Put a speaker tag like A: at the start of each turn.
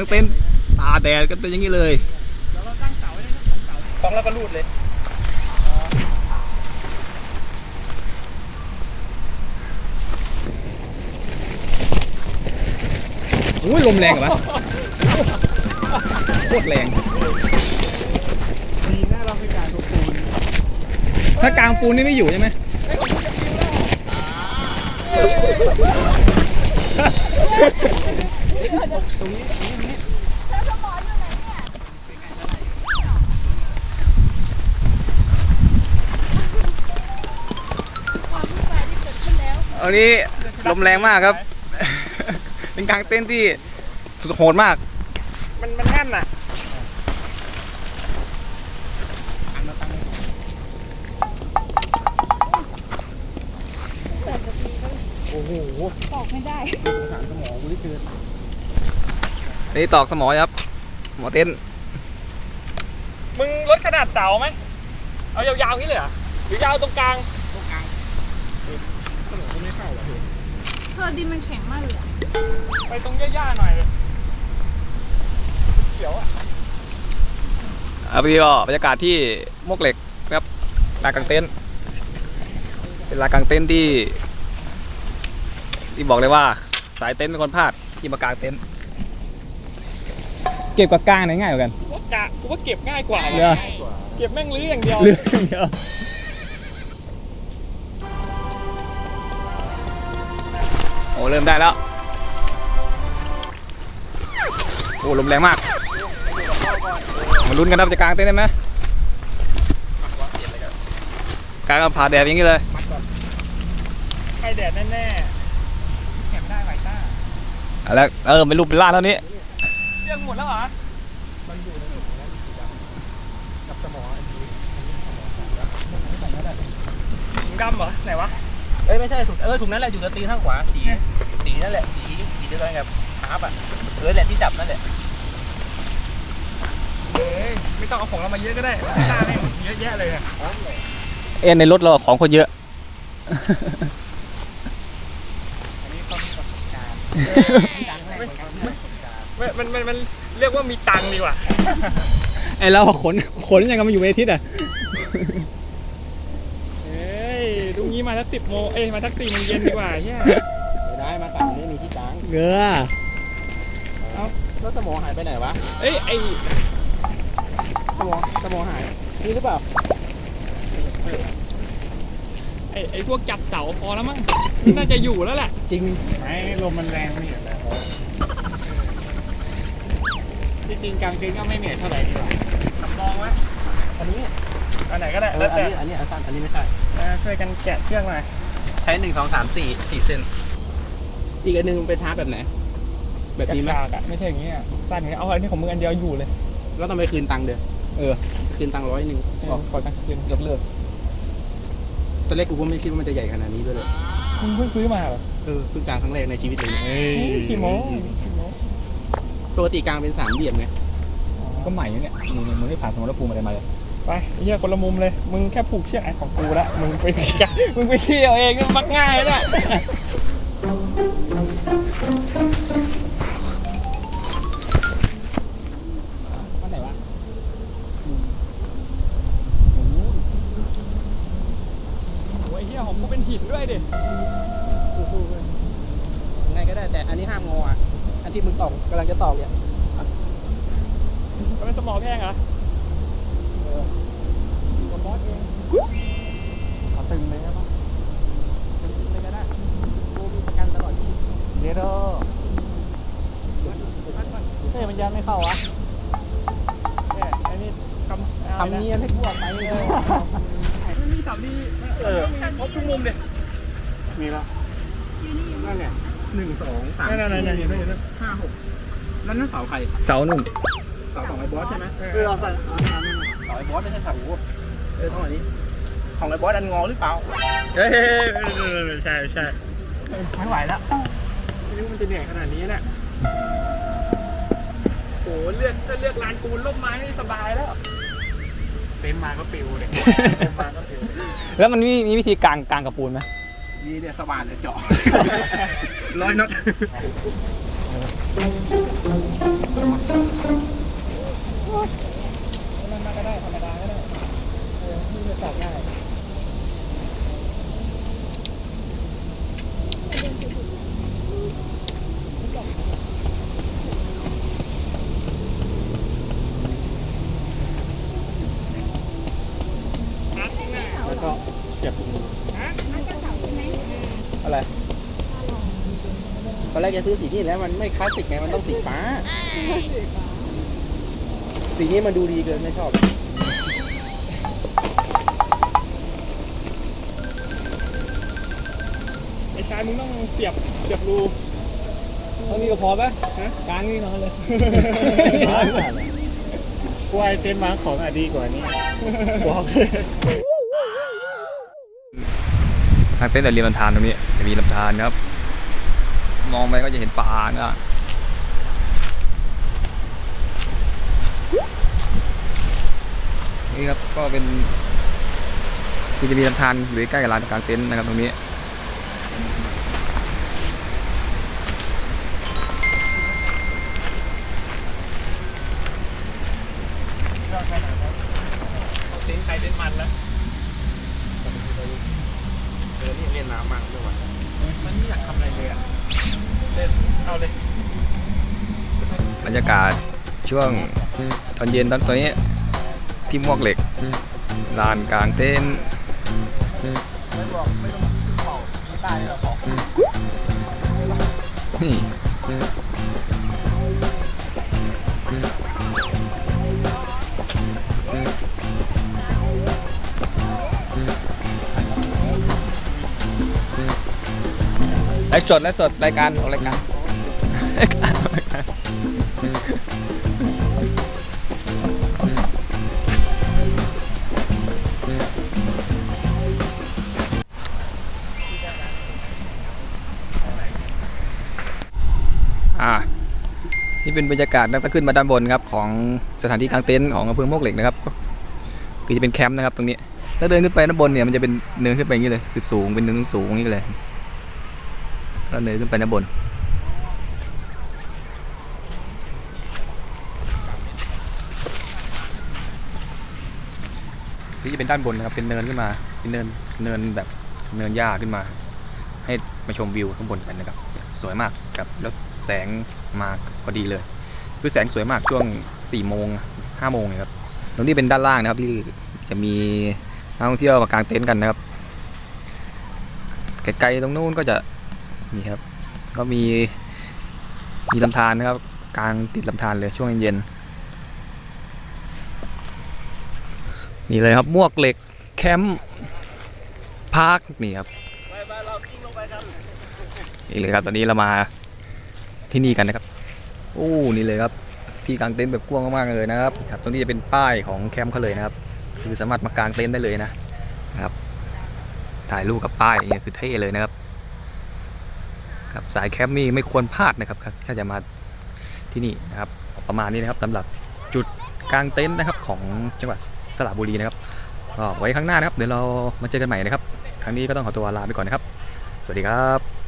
A: กลางเต็นท์ตาแดดกันเป็นอย่างนี้เลย
B: เดี๋ยวเราตั้งเสาไว้เลยนะสองเสาคล้องแล้วก็รูดเลย
A: อุ้ยลมแรงเหรอวะโคตรแรง
B: ดีนะเราเป็นการตัวปูน
A: ถ้ากลางปูนนี่ไม่อยู่ใช่ไหม
C: ความวุ่นวายที่เกิดขึ้นแล้
A: อันนี้ลมแรงมากครับ เป็นกลางเต็นที่สุดโหดมาก
B: มันมันแน่นน่ะโอ้โห
C: ตอกไม่ได้
B: สงสารสมองกูที่เกิน
A: อั นนี้ตอกสมอครับหมอเต็นท์
B: มึงลดขนาดเสาไหม เอายาวๆนี้เลยเหรอหรือยาวตรงกลาง ตรงกลางสมองกูไม่เข้าอะ
C: เธอดินมันแข็งมากเลยอะ
B: ไปตรงหญ้าๆหน่อยเลยเขียวอะ
A: เอาไปดีก็บรรยากาศที่มวกเหล็กนะครับลานกลางเต็นท์เป็นลานกลางเต็นท์ที่ ที่บอกเลยว่าสายเต็นท์เป็นคนพลาดที่มากางเต็นท์ เก็บกับกลางไหนง่ายกว่ากัน
B: ว่ากะกูว่าเก็บง่ายกว่า
A: เหรอ
B: เก็บแม่งลื้ออย่างเดียว
A: เรื่องเดียวโอ้เริ่มได้แล้ว โอ้ลมแรงมาก มาลุ้นกันนะจะกางเต็นท์ได้ไหมกางกับผ่าแดดอย่างนี้เลย
B: ใครแดดแน่ๆแข็งได้ไหวต้า
A: เอาแล้วเออเป็นรูปเป็นร่างเท่านี้
B: เรื่องหมดแล้วเหรอมันอยู่ในถุงนั้นกับสมองอันนี้ถุงดำเหรอไหนวะ
D: เอ้ยไม่ใช่ถุงเออถุงนั้นแหละอยู่กับตีนข้างขวาสีสีนั่นแหละสีสีเดียวกันกับฮาร์ปอะเออแหละที่จับนั่นแหละ
B: เอ้ยไม่ต้องเอาของเรามาเยอะก็ได้ต้าแม่งเยอะแยะเลยอะ
A: เอ็นในรถเราของคนเยอะ
D: อันนี้ต้องมีประสบการณ์
B: ไม่มันมันมันเรียกว่ามีตังค์ดีกว่า
A: ไอเราขนขนยังกับมาอยู่ในอาทิตย์อะ
B: เอ้ยดูงี้มาสักสิบโมงเอ้ยมาสักสี่โมงเย็นดีกว่าเฮีย
D: ไม่ได้มาตังนี้มีที่ตัง
A: เงือ
D: แล้วสมองหายไปไหนวะ
B: เอ้ยไอ
D: สมองสมองหายนี่หรือเปล่า
B: ไอไอพวกจับเสาพอแล้วมั้งน่าจะอยู่แล้วแหละ
D: จริง
B: ไม่ลมมันแรงไม่เห็นแล้ว จริงๆกลางคืนก็ไม่เหนื่อยเท่าไหร่ดีกว่าลองไหม
D: อันนี้
B: อันไหนก็ได้
D: เอ
B: แล้
D: อ
B: ว
D: อัน
B: แต่
D: นี้อันนี้อันสั้นอันนี้ไม่ใช่
B: เออช่วยกันแกะเชือกหน่อย
D: ใช้หนึ่งสองสามสี่สี่เส้นอีกอันหนึงเป็นทาร์ปแบบไหนแบบนี้ไหม
B: กากๆอะไม่ใช่อย่างเงี้ยสั้นอย่างเงี้ยเอาอันนี้ของมึงอันเดียวอยู่เลย
D: แล้วต้องไปคืนตังค์เด้อ
A: เออ
D: คืนตังค์ร้อยหนึ่ง
B: ออกก่อนกลางคืนยกเลิก
D: ตอนแรกกูก็ไม่คิดว่ามันจะใหญ่ขนาดนี้ด้วยเลย
B: มึงเพิ่งซื้อมาเหรอ
D: เออเพิ่งกลางครั้งแรกในชีวิตเลยนะ
B: กี่โมงกี่โมง
D: ปกติกลางเป็นสามเหลี่ยมไง
A: ก็ใหม่เนี่ยมึงมึงไม่ผ่านสมรภูมิอะไรมาเลย
B: ไปเฮียคนละมุมเลย มึงแค่ผูกเชือกไอ้ของกูละ มึงไปมึงไปเที่ยวเองมันมักง่ายนะ นเป็นสมอแพงเหรอกับบอสเอง
D: เอาตึงเลยครับตึงเลยก็ได้กูมีประกันตลอดชีวิต
B: เดี๋ยว
D: เฮ้ยมันยันไม่เข้าวะ
B: เนี่ยไอ้นี่คำ
D: ทำเนียนให้กูออกไปเลย
B: มันมีเสาดีเออครบทุกมุมดิ
D: มีละ
C: อยู่นี่อยู่นี่
D: นั่นไงหนึ่งสองสาม
B: นั่นนั่นนั่นนั่น
D: ห้าหกแล้วนั่นเสาใคร
A: เสานุ่น
D: เสาของไอ้บอสใช่ไหม
B: เอ
D: เออ
B: อ
D: เอาใส่เอาใส่เสาไอ้บอสไม่ใช่เสากูเออต้องอันนี้ของไอ้บอสอันงอหรือเปล่า
B: เฮ้ยใช่ใช่
D: ไม่ไหวแล้ว
B: ไม่รู้มันจะเหนื่อยขนาดนี้แหละโอ้เลือกถ้าเลือกลานปูนร่มไม้นี่สบายแล้วเต็มมาก็ปิวเลยเต็มมาก็ปิว
A: แล้วมันมีมีวิธีกางกางกับปูนไหม
D: นี่เนี่ยสว่านเนี่ยเจาะร้อยน็อต ม
B: ันมาก็ได้ธรรมดาก็ได้เออที่จะตักได้
D: แล้ว
C: ก็เสียบตงนี
D: ้อะไรก็แรกจะซื้อสีนี่แล้วมันไม่คลาสสิกไงมันต้องสีฟ้า สีนี้มันดูดีเกินไม่ชอบ
B: ไอ้ชายมึงต้องเสียบเสียบรู
A: เท่านี้ก็พอไหมฮะกลางนี่นอนเลย
B: กล้วยเต็นท์มาของอะดีกว่านี้
D: บอก
A: ทางเต้นแต่ริมลำธารตรงนี้จะมีลำธารนะครับ มองไปก็จะเห็นป่านะ นี่ครับก็เป็นที่จะมีลำธารอยู่ใกล้กับลานกลางเต็นท์นะครับตรงนี้
B: เต็นท์ใครเต็นท์มันแล้ว
D: เออนี่เล่นน้ำมากด้วยว่ะ
B: มันไม่อยากทำอะไรเลยอะเต้นเอาเลย
A: บรรยากาศช่วงตอนเย็นตอนตอนนี้ ที่มวกเหล็กลานกลางเต็นท์
D: ไม่บอกไม่ต้
A: นี่ไลฟ์สดไลฟ์สดรายการออกรายการรายการออกรายการ นี่เป็นบรรยากาศนะถ้าขึ้นมาด้านบนครับของสถานที่กางเต็นท์ของอำเภอโมกเหล็กนะครับคือจะเป็นแคมป์นะครับตรงนี้ถ้าเดินขึ้นไปด้านบนเนี่ยมันจะเป็นเนินขึ้นไปอย่างนี้เลยคือสูงเป็นเนินสูงอย่างนี้เลยแล้วเนินขึ้นไปด้านบนนี่จะเป็นด้านบนนะครับเป็นเนินขึ้นมาเป็นเนินเนินแบบเนินหญ้าขึ้นมา ให้มาชมวิวข้างบนกันนะครับ สวยมากครับแล้ว แสงมาพอดีเลย คือแสงสวยมากช่วง4โมง5โมงเนี่ยครับตรงนี้เป็นด้านล่างนะครับที่จะมีนักท่องเที่ยวมากางเต็นท์กันนะครับไกลๆตรงนู้นก็จะนี่ครับ ก็มีมีลำธารนะครับ กลางติดลำธารเลยช่วงเย็นๆนี่เลยครับมวกเหล็กแคมป์พาร์คนี่ครับ
D: ไปไปเรากิ้งลงไปกัน
A: นี่เลยครับตอนนี้เรามา ที่นี่กันนะครับโอ้นี่เลยครับที่กางเต็นท์แบบกว้างมากๆเลยนะครับครับตรงนี้จะเป็นป้ายของแคมป์เขาเลยนะครับ คือสามารถมากางเต็นท์ได้เลยนะครับ ถ่ายรูปกับป้ายอย่างเงี้ยคือเท่เลยนะครับครับสายแคมป์นี่ไม่ควรพลาดนะครับถ้าจะมาที่นี่นะครับ ประมาณนี้นะครับสำหรับจุดกางเต็นท์นะครับของจังหวัดสระบุรีนะครับก็ไว้ข้างหน้านะครับ เดี๋ยวเรามาเจอกันใหม่นะครับ ครั้งนี้ก็ต้องขอตัวลาไปก่อนนะครับ สวัสดีครับ